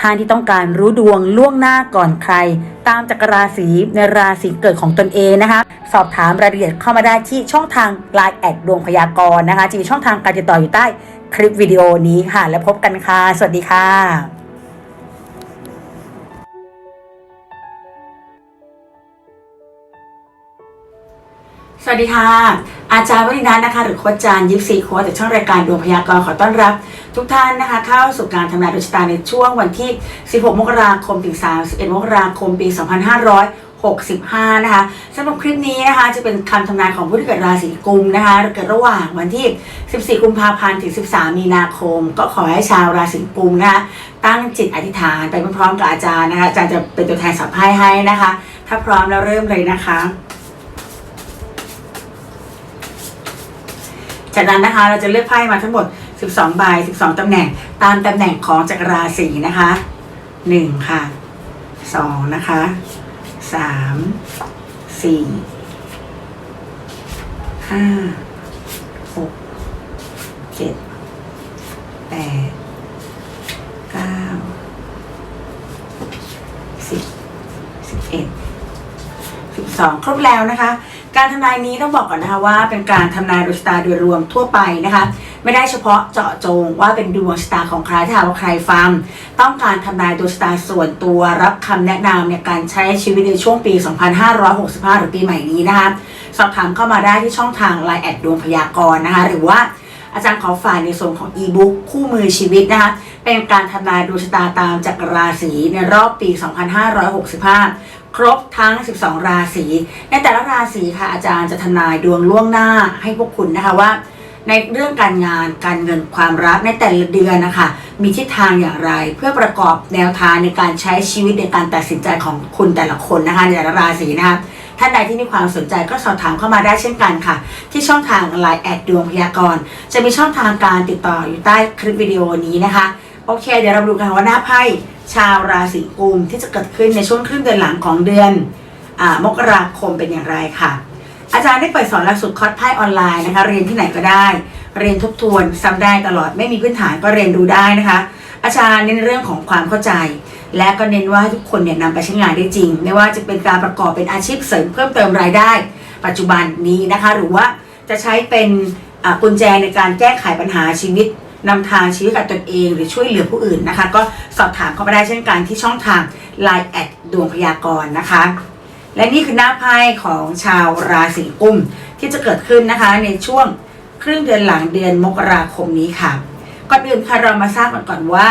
ท่านที่ต้องการรู้ดวงล่วงหน้าก่อนใคร ตามจักรราศีในราศีเกิดของตนเองนะคะ สอบถามรายละเอียดเข้ามาได้ที่ช่องทาง Line แอดดวงพยากรณ์นะคะจะมีช่องทางการติดต่ออยู่ใต้คลิปวิดีโอนี้ค่ะ แล้วพบกันค่ะ สวัสดีค่ะ สวัสดีค่ะ อาจารย์วรินันท์นะคะ หรือโค้ชจานยิปซีโค้ชจากช่องรายการดวงพยากรณ์ขอต้อนรับ ทุกท่านนะคะ เข้าสู่การทำนายดวงชะตาในช่วงวันที่ 16 มกราคมถึง 31 มกราคม ปี 2565 นะคะสำหรับคลิปนี้นะคะ จะเป็นคำทำนายของผู้ที่เกิดราศีกุมนะคะเกิดระหว่างวันที่ 14 กุมภาพันธ์ถึง 13 มีนาคม ก็ขอให้ชาวราศีกุมนะคะตั้งจิตอธิษฐานไปพร้อมๆกับอาจารย์นะคะอาจารย์จะเป็นตัวแทนสัมภาษณ์ให้นะคะ ถ้าพร้อมแล้วเริ่มเลยนะคะ จากนั้นนะคะเราจะเลือกไพ่มาทั้งหมด 12 ใบ 12 ตำแหน่ง ตามตำแหน่งของจักรราศีนะคะ 1 ค่ะ 2 นะคะ 3 4 5 6 7 8 9 10 11 12 ครบแล้วนะคะ การทำนายนี้ต้องบอกก่อนนะคะว่าเป็นการทำนายดวงชะตาโดยรวมทั่วไปนะคะ ไม่ได้เฉพาะเจาะจงว่าเป็นดวงชะตาของใครถ้าหากว่าใครฟัง ต้องการทำนายดวงชะตาส่วนตัวรับคำแนะนำในการใช้ชีวิตในช่วงปี 2565 หรือปีใหม่นี้นะคะสอบถามเข้ามาได้ที่ช่องทาง Line แอดดวงพยากรณ์นะคะ หรือว่าอาจารย์ขอฝ่ายในส่วนของอีบุ๊กคู่มือชีวิตนะคะ เป็นการทำนายดวงชะตาตามจักรราศีในรอบปี 2565 ครบทั้ง 12 ราศี ในแต่ละราศีค่ะอาจารย์จะทำนายดวงล่วงหน้าให้พวกคุณนะคะว่า ในเรื่องการงานการเงินความรักในแต่ละเดือนนะคะมีทิศทางอย่างไร เพื่อประกอบแนวทางในการใช้ชีวิตในการตัดสินใจของคุณแต่ละคนนะคะในแต่ละราศีนะคะท่านใดที่มีความสนใจก็สอบถามเข้ามาได้เช่นกันค่ะ ที่ช่องทาง Line แอดดวงพยากรณ์จะมีช่องทางการติดต่ออยู่ใต้คลิปวิดีโอนี้นะคะ โอเค เดี๋ยวเราดูกันว่าหน้าไพ่ ชาวราศีกุมที่จะเกิดขึ้นในช่วงครึ่งเดือนหลังของเดือนอมกราคมเป็นอย่างไรค่ะ อาจารย์ได้เปิดสอนหลักสูตรคอร์สไพ่ออนไลน์นะคะ เรียนที่ไหนก็ได้ เรียนทบทวนซ้ำได้ตลอดไม่มีพื้นฐานก็เรียนดูได้นะคะ อาจารย์เน้นเรื่องของความเข้าใจ และก็เน้นว่าทุกคนเนี่ยนำไปใช้งานได้จริง ไม่ว่าจะเป็นการประกอบเป็นอาชีพเสริมเพิ่มเติมรายได้ ปัจจุบันนี้นะคะ หรือว่าจะใช้เป็นกุญแจในการแก้ไขปัญหาชีวิต นำทางชีวิตกับตนเอง หรือช่วยเหลือผู้อื่นนะคะ ก็สอบถามเข้ามาได้เช่นกันที่ช่องทาง Line แอดดวงพยากรณ์นะคะ และนี่คือหน้าไพ่ของชาวราศีกุมที่จะเกิดขึ้นนะคะ ในช่วงครึ่งเดือนหลังเดือนมกราคมนี้ค่ะก่อนอื่นค่ะเรามาทราบกันก่อนว่า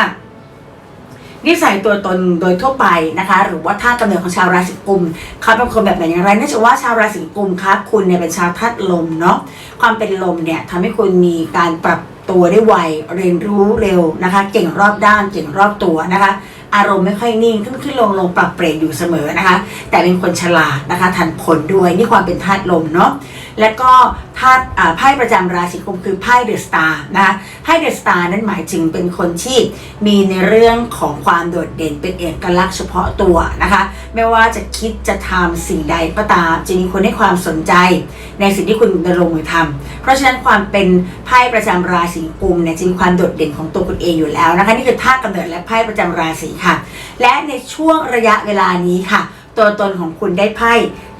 นิสัยตัวตนโดยทั่วไปนะคะ หรือว่าท่ากำเนิดของชาวราศีกุมเขาเป็นคนแบบไหนอย่างไรเนื่องจากว่าชาวราศีกุมครับคุณเนี่ยเป็นชาวธาตุลมเนาะความเป็นลมเนี่ยทำให้คุณมีการปรับ ตัวได้ไว เรียนรู้เร็วนะคะ เก่งรอบด้าน เก่งรอบตัวนะคะ อารมณ์ไม่ค่อยนิ่งขึ้นขึ้นลงลงปรับเปลี่ยนอยู่เสมอนะคะ แต่เป็นคนฉลาดนะคะ ทันผลด้วยนี่ความเป็นธาตุลมเนาะ และก็ธาตุอ่าไพ่ประจำราศีกุมคือไพ่เดอะสตาร์นะคะไพ่เดอะสตาร์นั้นหมายถึงเป็นคนที่มีในเรื่องของความโดดเด่นเป็นเอกลักษณ์เฉพาะตัวนะคะ ไม่ว่าจะคิดจะทำสิ่งใดก็ตามจะมีคนให้ความสนใจในสิ่งที่คุณดำรงมือทำเพราะฉะนั้นความเป็นไพ่ประจำราศีกุมเนี่ยจะมีความโดดเด่นของตัวคุณเองอยู่แล้วนะคะนี่คือธาตุกำเนิดและไพ่ประจำราศีค่ะ และในช่วงระยะเวลานี้ค่ะ ตัวตนของคุณได้ไพ่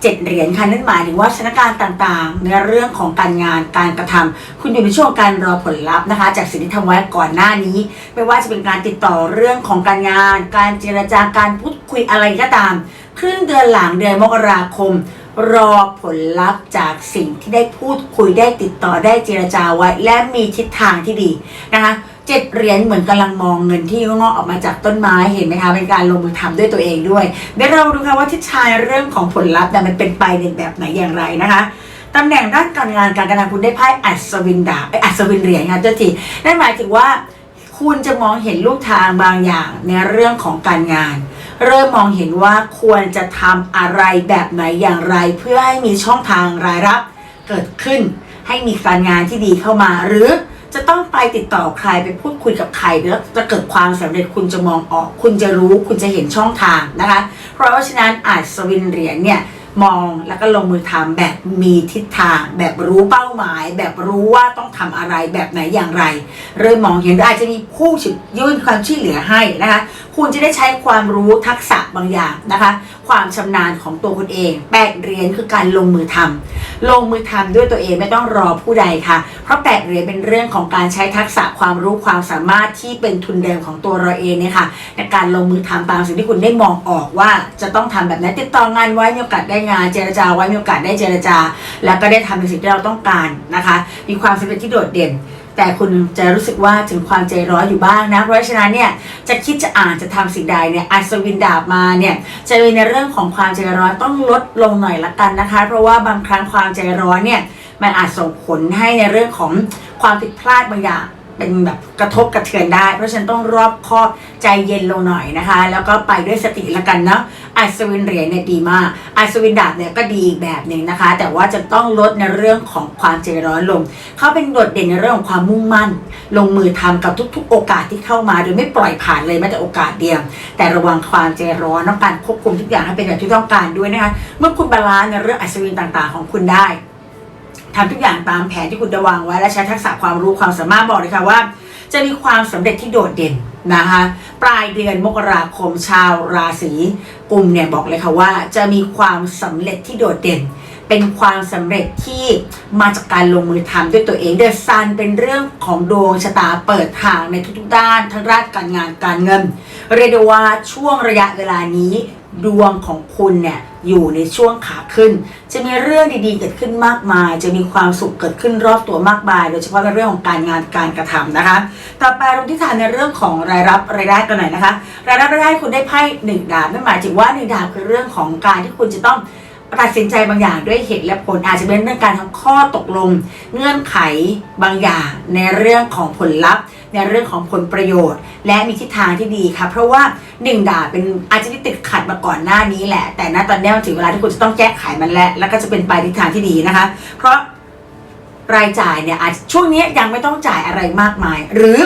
เจ็ดเหรียญค่ะนั่นหมายถึงว่าสถานการณ์ต่างๆ ในเรื่องของการงานการกระทำคุณอยู่ในช่วงการรอผลลัพธ์นะคะ จากสิ่งที่ทำไว้ก่อนหน้านี้ ไม่ว่าจะเป็นการติดต่อเรื่องของการงาน การเจรจาการพูดคุยอะไรก็ตาม ครึ่งเดือนหลังเดือนมกราคม รอผลลัพธ์จากสิ่งที่ได้พูดคุยได้ติดต่อได้เจรจาไว้ และมีทิศทางที่ดีนะคะ เจ็ดเหรียญเหมือนกำลังมองเงินที่งอกออกมาจากต้นไม้เห็นไหมคะเป็นการลงมือทำด้วยตัวเองด้วยเดี๋ยวเราดูค่ะว่าทิศทางเรื่องของผลลัพธ์เนี่ยมันเป็นไปในแบบไหนอย่างไรนะคะตำแหน่งด้านการงานการกระทำคุณได้ไพ่อัศวินดาบไออัศวินเหรียญค่ะเจ้าทีนั่นหมายถึงว่า คุณจะมองเห็นลูกทางบางอย่างในเรื่องของการงาน เริ่มมองเห็นว่าควรจะทำอะไรแบบไหนอย่างไร เพื่อให้มีช่องทางรายรับเกิดขึ้น ให้มีการงานที่ดีเข้ามาหรือ จะต้องไปติดต่อใครไปพูดคุยกับใครแล้วจะเกิดความสำเร็จคุณจะมองออก คุณจะรู้คุณจะเห็นช่องทางนะคะ เพราะฉะนั้นอาจสวินเหรียญเนี่ยมองแล้วก็ลงมือทำแบบมีทิศทาง แบบรู้เป้าหมาย แบบรู้ว่าต้องทำอะไรแบบไหนอย่างไร เริ่มมองเห็นอาจจะมีผู้ชยื่นความช่วยเหลือให้นะคะ คุณจะได้ใช้ความรู้ทักษะบางอย่างนะคะ ความชำนาญของตัวคุณเองแปดเหรียญคือการลงมือทำลงมือทำด้วยตัวเองไม่ต้องรอผู้ใดค่ะ เพราะแปดเหรียญเป็นเรื่องของการใช้ทักษะความรู้ความสามารถที่เป็นทุนเดิมของตัวเราเองเนี่ยค่ะในการลงมือทำตามสิ่งที่คุณได้มองออกว่าจะต้องทำแบบนั้นติดต่องานไว้มีโอกาสได้งานเจรจาไว้มีโอกาสได้เจรจา แล้วก็ได้ทำในสิ่งที่เราต้องการนะคะ มีความสำเร็จที่โดดเด่น แต่คุณจะรู้สึกว่าถึงความใจร้อนอยู่บ้างนะ เพราะฉะนั้นเนี่ยจะคิดจะอ่านจะทำสิ่งใดเนี่ยอัศวินดาบมาเนี่ยจะมีในเรื่องของความใจร้อนต้องลดลงหน่อยละกันนะคะ เพราะว่าบางครั้งความใจร้อนเนี่ยมันอาจส่งผลให้ในเรื่องของความผิดพลาดบางอย่าง เป็นแบบกระทบกระเทือนได้ เพราะฉะนั้นต้องรอบคอบใจเย็นลงหน่อยนะคะ แล้วก็ไปด้วยสติละกันเนาะอัศวินเหรียญเนี่ยดีมากอัศวินดาบเนี่ยก็ดีอีกแบบหนึ่งนะคะ แต่ว่าจะต้องลดในเรื่องของความใจร้อนลงเขาเป็นโดดเด่นในเรื่องของความมุ่งมั่น ลงมือทำกับทุก ๆ โอกาสที่เข้ามา โดยไม่ปล่อยผ่านเลยแม้แต่โอกาสเดียว แต่ระวังความใจร้อนต้องการควบคุมทุกอย่างให้เป็นแบบที่ต้องการด้วยนะคะเมื่อคุณบาลานซ์ในเรื่องอัศวินต่างๆ ของคุณได้ ทำทุกอย่างตามแผนที่คุณได้วางไว้ และใช้ทักษะความรู้ความสามารถบอกเลยค่ะว่า จะมีความสำเร็จที่โดดเด่นนะคะปลายเดือนมกราคมชาวราศีกุมเนี่ยบอกเลยค่ะว่า จะมีความสำเร็จที่โดดเด่น เป็นความสำเร็จที่มาจากการลงมือทำด้วยตัวเองเดอะซันเป็นเรื่องของดวงชะตาเปิดทางในทุกๆด้านทั้งด้านการงานการเงิน เรียกได้ว่าช่วงระยะเวลานี้ ดวงของคุณเนี่ยอยู่ในช่วงขาขึ้น จะมีเรื่องดีๆ เกิดขึ้นมากมาย จะมีความสุขเกิดขึ้นรอบตัวมากมาย โดยเฉพาะในเรื่องของการงานการกระทำนะคะ ต่อไปลงที่ฐานในเรื่องของรายรับรายได้กันหน่อยนะคะ รายรับรายได้คุณได้ไพ่หนึ่งดาบไม่หมายถึงว่าหนึ่งดาบคือเรื่องของการที่คุณจะต้องตัดสินใจบางอย่างด้วยเหตุและผลอาจจะเป็นเรื่องการทำข้อตกลง เงื่อนไขบางอย่างในเรื่องของผลลัพธ์ ในเรื่องของผลประโยชน์ และมีทิศทางที่ดีค่ะ เพราะว่าหนึ่งดาบเป็นอาจจะที่ติดขัดมาก่อนหน้านี้แหละ แต่ณตอนนี้ถึงเวลาที่คุณจะต้องแก้ไขมันแล้ว แล้วก็จะเป็นไปทิศทางที่ดีนะคะ เพราะรายจ่ายเนี่ยอาจช่วงนี้ยังไม่ต้องจ่ายอะไรมากมาย หรือ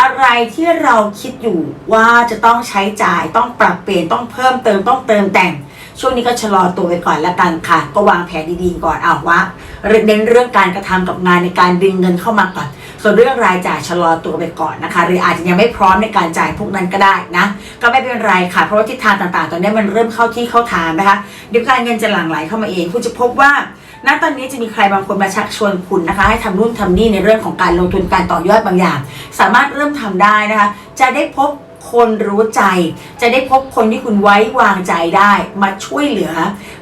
อะไรที่เราคิดอยู่ว่าจะต้องใช้จ่ายต้องปรับเปลี่ยนต้องเพิ่มเติมต้องเติมแต่ง ช่วงนี้ก็ชะลอตัวไปก่อนละกันค่ะ ก็วางแผนดีๆก่อนเอาว่าเน้นเรื่องการกระทำกับงานในการดึงเงินเข้ามาก่อน ส่วนเรื่องรายจ่ายชะลอตัวไปก่อนนะคะ หรืออาจจะยังไม่พร้อมในการจ่ายพวกนั้นก็ได้นะ ก็ไม่เป็นไรค่ะ เพราะว่าทิศทางต่างๆ ตอนนี้มันเริ่มเข้าที่เข้าทางนะคะเดี๋ยวการเงินจะหลั่งไหลเข้ามาเองคุณจะพบว่าณตอนนี้จะมีใครบางคนมาชักชวนคุณนะคะ ให้ทำนู่นทำนี่ในเรื่องของการลงทุนการต่อยอดบางอย่าง สามารถเริ่มทำได้นะคะ จะได้พบ คนรู้ใจ จะได้พบคนที่คุณไว้วางใจได้ มาช่วยเหลือ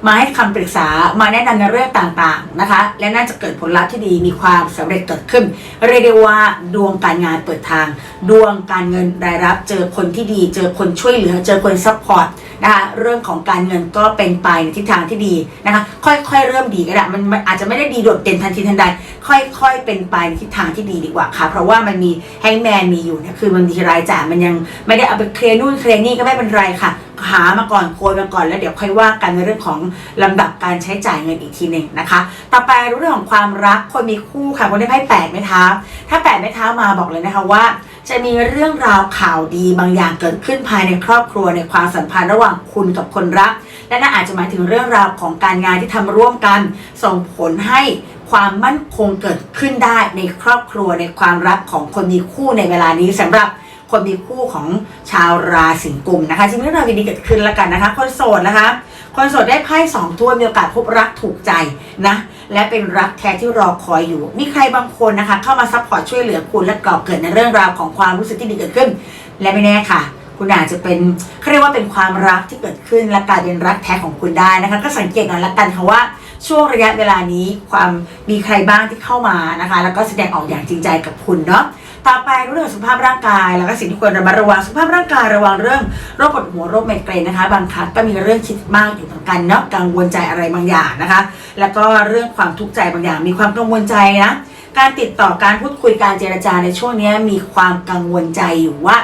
มาให้คำปรึกษามาแนะนำในเรื่องต่างๆนะคะ และน่าจะเกิดผลลัพธ์ที่ดีมีความสำเร็จเกิดขึ้น เรียกได้ว่าดวงการงานเปิดทาง ดวงการเงินรายรับ เจอคนที่ดี เจอคนช่วยเหลือ เจอคนซัพพอร์ต นะคะเรื่องของการเงินก็เป็นไปในทิศทางที่ดีนะคะค่อยๆเริ่มดีก็ได้มันมันอาจจะไม่ได้ดีโดดเด่นทันทีทันใด ค่อยๆเป็นไปในทิศทางที่ดีดีกว่าค่ะ เพราะว่ามันมีแฮงแมนมีอยู่เนี่ยคือบางทีรายจ่ายมันยังไม่ได้เอาไปเคลียร์นู่นเคลียร์นี่ก็ไม่เป็นไรค่ะ หามาก่อนโกยมาก่อนแล้วเดี๋ยวค่อยว่ากันในเรื่องของลำดับการใช้จ่ายเงินอีกทีหนึ่งนะคะ ต่อไปเรื่องของความรักคนมีคู่ค่ะคนได้ไพ่แปดไม้เท้าถ้าแปดไม้เท้ามาบอกเลยนะคะว่า จะมีเรื่องราวข่าวดีบางอย่างเกิดขึ้นภายในครอบครัวในความสัมพันธ์ระหว่างคุณกับคนรัก และน่าอาจจะหมายถึงเรื่องราวของการงานที่ทำร่วมกัน ส่งผลให้ความมั่นคงเกิดขึ้นได้ในครอบครัวในความรักของคนมีคู่ในเวลานี้สำหรับ คนมีคู่ของชาวราศีกุมนะคะจะมีเรื่องราวดีๆเกิดขึ้นแล้วกันนะคะ คนโสดนะคะ คนโสดได้ไพ่สองถ้วยมีโอกาสพบรักถูกใจนะและเป็นรักแท้ที่รอคอยอยู่ มีใครบางคนนะคะ เข้ามาซัพพอร์ตช่วยเหลือคุณและก่อเกิดในเรื่องราวของความรู้สึกที่ดีเกิดขึ้น และไม่แน่ค่ะคุณอาจจะเป็นเขาเรียกว่าเป็นความรักที่เกิดขึ้นและกลายเป็นรักแท้ของคุณได้นะคะ ก็สังเกตหน่อยละกันค่ะว่า ช่วงระยะเวลานี้ความมีใครบ้างที่เข้ามานะคะ แล้วก็แสดงออกอย่างจริงใจกับคุณเนาะต่อไปเรื่องสุขภาพร่างกาย แล้วก็สิ่งที่ควรระมัดระวังสุขภาพร่างกายระวังเรื่องโรคปวดหัวโรคไมเกรนนะคะ บางครั้งก็มีเรื่องคิดมากอยู่เหมือนกันเนาะกังวลใจอะไรบางอย่างนะคะ แล้วก็เรื่องความทุกข์ใจบางอย่าง มีความกังวลใจนะการติดต่อการพูดคุยการเจรจาในช่วงนี้มีความกังวลใจอยู่ว่า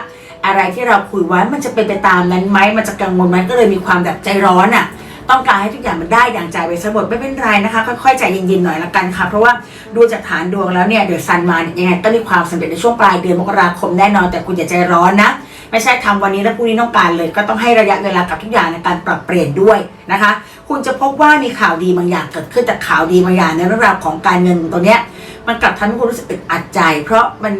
อะไรที่เราคุยไว้มันจะเป็นไปตามนั้นไหมมันจะกังวลไหมก็เลยมีความแบบใจร้อนอะ่ะ ต้องการให้ทุกอย่างมันได้อย่างใจไปซะหมดไม่เป็นไรนะคะค่อยๆใจเย็นๆหน่อยละกันค่ะ เพราะว่าดูจากฐานดวงแล้วเนี่ยเดือดซันมาเนี่ยยังไงก็มีความสำเร็จในช่วงปลายเดือนมกราคมแน่นอนแต่คุณอย่าใจร้อนนะไม่ใช่ทำวันนี้แล้วพรุ่งนี้ต้องการเลย ก็ต้องให้ระยะเวลากับทุกอย่างในการปรับเปลี่ยนด้วยนะคะ คุณจะพบว่ามีข่าวดีบางอย่างเกิดขึ้นแต่ข่าวดีบางอย่างในเรื่องราวของการเงินตัวเนี้ยมันกลับทำให้คุณรู้สึกอึดอัดใจ เพราะมัน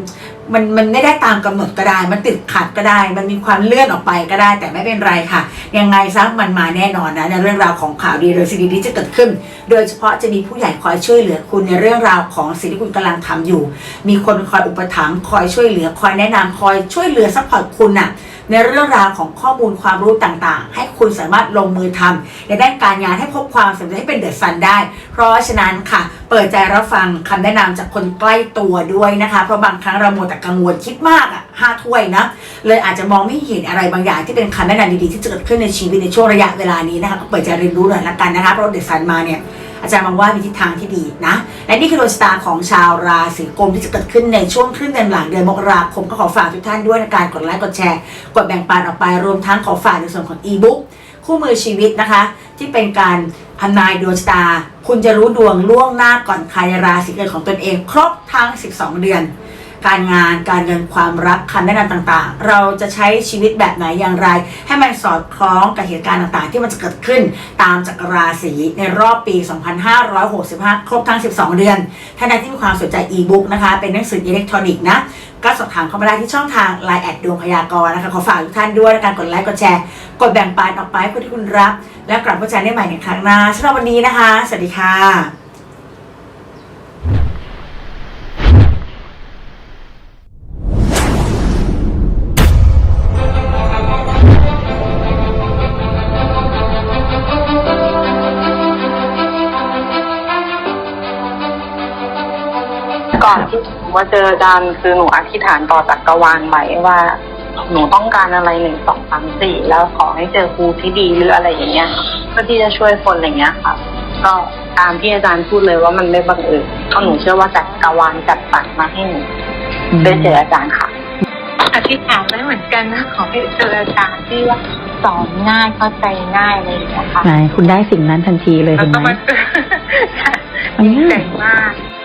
มันมันไม่ได้ตามกำหนดก็ได้ มันติดขัดก็ได้ มันมีความเลื่อนออกไปก็ได้ แต่ไม่เป็นไรค่ะ ยังไงซะมันมาแน่นอนนะในเรื่องราวของข่าวดีหรือสิ่งดีๆจะเกิดขึ้น โดยเฉพาะจะมีผู้ใหญ่คอยช่วยเหลือคุณในเรื่องราวของสิ่งที่คุณกำลังทำอยู่ มีคนคอยอุปถัมภ์คอยช่วยเหลือคอยแนะนำคอยช่วยเหลือซัพพอร์ตคุณน่ะในเรื่องราวของข้อมูลความรู้ต่างๆ ให้คุณสามารถลงมือทำในด้านการงานให้พบความสำเร็จให้เป็นเดอะซันได้ เพราะฉะนั้นค่ะ เปิดใจรับฟังคำแนะนำจากคนใกล้ตัวด้วยนะคะ เพราะบางครั้งเราโมวแต่กังวลคิดมากอะห้าถ้วยนะเลยอาจจะมองไม่เห็นอะไรบางอย่างที่เป็นคำแนะนำดีๆที่จะเกิดขึ้นในชีวิตในช่วงระยะเวลานี้นะคะก็เปิดใจเรียนรู้หน่อยละกันนะคะเพราะเดซันมาเนี่ยอาจารย์มองว่ามีทิศทางที่ดีนะ และนี่คือดวงชะตาของชาวราศีกุมที่จะเกิดขึ้นในช่วงครึ่งเดือนหลังเดือนมกราคมก็ขอฝากทุกท่านด้วยในการกดไลค์กดแชร์ กดแบ่งปันออกไปรวมทั้งขอฝากในส่วนของอีบุ๊กคู่มือชีวิตนะคะ ที่เป็นการทำนายดวงชะตา คุณจะรู้ดวงล่วงหน้าก่อนใครในราศีเกิดของตนเอง ครบทั้ง 12 เดือน การงานการเงินความรักคำแนะนำต่างๆ เราจะใช้ชีวิตแบบไหนอย่างไร ให้มันสอดคล้องกับเหตุการณ์ต่างๆ ที่มันจะเกิดขึ้นตามจักรราศีในรอบปี 2565 ครบทั้ง 12 เดือนท่านใดที่มีความสนใจอีบุ๊กนะคะ เป็นหนังสืออิเล็กทรอนิกส์นะก็สอบถามเข้ามาได้ที่ช่องทาง Line แอดดวงพยากรณ์นะคะ ขอฝากทุกท่านด้วยในการกดไลค์กดแชร์ กดแบ่งปันออกไปให้คนที่คุณรัก แล้วกลับมาเจอกันได้ใหม่ในครั้งหน้าสำหรับวันนี้นะคะ สวัสดีค่ะ มาเจออาจารย์คือหนูอธิษฐานต่อจักรวาลไว้ว่า หนูต้องการอะไรหนึ่งสองสามสี่แล้วขอให้เจอครูที่ดีหรืออะไรอย่างเงี้ยเพื่อที่จะช่วยคนอะไรเงี้ยค่ะ ก็ตามที่อาจารย์พูดเลยว่ามันไม่บังเอิญเพราะหนูเชื่อว่าจักรวาลจัดสรรมาให้หนูได้เจออาจารย์ค่ะอธิษฐานไว้เหมือนกันนะขอให้เจออาจารย์ที่ว่าสอนง่ายเข้าใจง่ายอะไรอย่างเงี้ยค่ะไหนคุณได้สิ่งนั้นทันทีเลยแล้วเห็นก็ไหมมาเจอมันดีง่าใจยมาก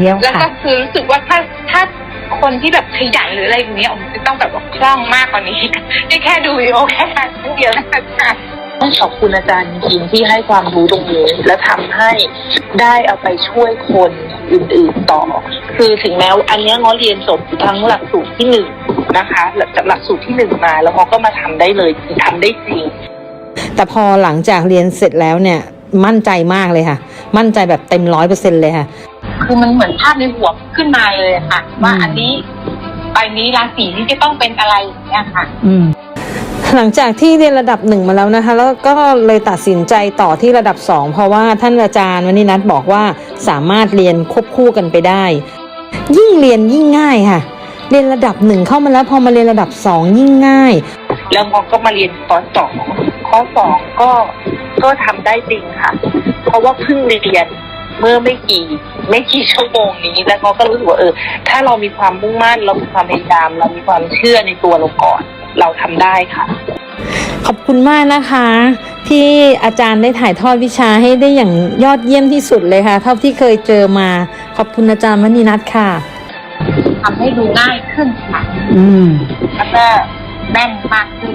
เยี่ยมแล้วก็คือรู้สึกว่าถ้าถ้าคนที่แบบขยันหรืออะไรอย่างเงี้ยผมจะต้องแบบว่าคล่องมากกว่านี้นี่แค่ดูวิดีโอแค่ครั้งเดียวนะคะต้องขอบคุณอาจารย์จริงๆที่ให้ความรู้ตรงนี้ และทำให้ได้เอาไปช่วยคนอื่นๆต่อ คือถึงแม้ว่าอันเนี้ยง้อเรียนจบทั้งหลักสูตรที่หนึ่งนะคะจากหลักสูตรที่หนึ่งมาแล้วง้อก็มาทำได้เลยทำได้จริง แต่พอหลังจากเรียนเสร็จแล้วเนี่ยมั่นใจมากเลยค่ะ มั่นใจแบบเต็มร้อยเปอร์เซ็นเลยค่ะ คือมันเหมือนภาพในหัวขึ้นมาเลยอะค่ะ ว่าอันนี้ใบนี้ราศีนี้จะต้องเป็นอะไรอย่างเงี้ยค่ะ อืมหลังจากที่เรียนระดับหนึ่งมาแล้วนะคะ แล้วก็เลยตัดสินใจต่อที่ระดับสองเพราะว่าท่านอาจารย์วันนี้นัทบอกว่าสามารถเรียนควบคู่กันไปได้ ยิ่งเรียนยิ่งง่ายค่ะ เรียนระดับหนึ่งเข้ามาแล้วพอมาเรียนระดับสองยิ่งง่าย แล้วง้อก็มาเรียนข้อสอง ข้อสองก็ก็ทำได้จริงค่ะ เพราะว่าเพิ่งเรียนเมื่อไม่กี่ไม่กี่ชั่วโมงนี้ แล้วง้อก็รู้สึกว่าเออ ถ้าเรามีความมุ่งมั่นเรามีความพยายาม เรามีความเชื่อในตัวเราก่อน เราทำได้ค่ะ ขอบคุณมากนะคะ ที่อาจารย์ได้ถ่ายทอดวิชาให้ได้อย่างยอดเยี่ยมที่สุดเลยค่ะ เท่าที่เคยเจอมา ขอบคุณอาจารย์มณีนัทค่ะทำให้ดูง่ายขึ้นค่ะ อืม แล้วก็แม่นมากขึ้น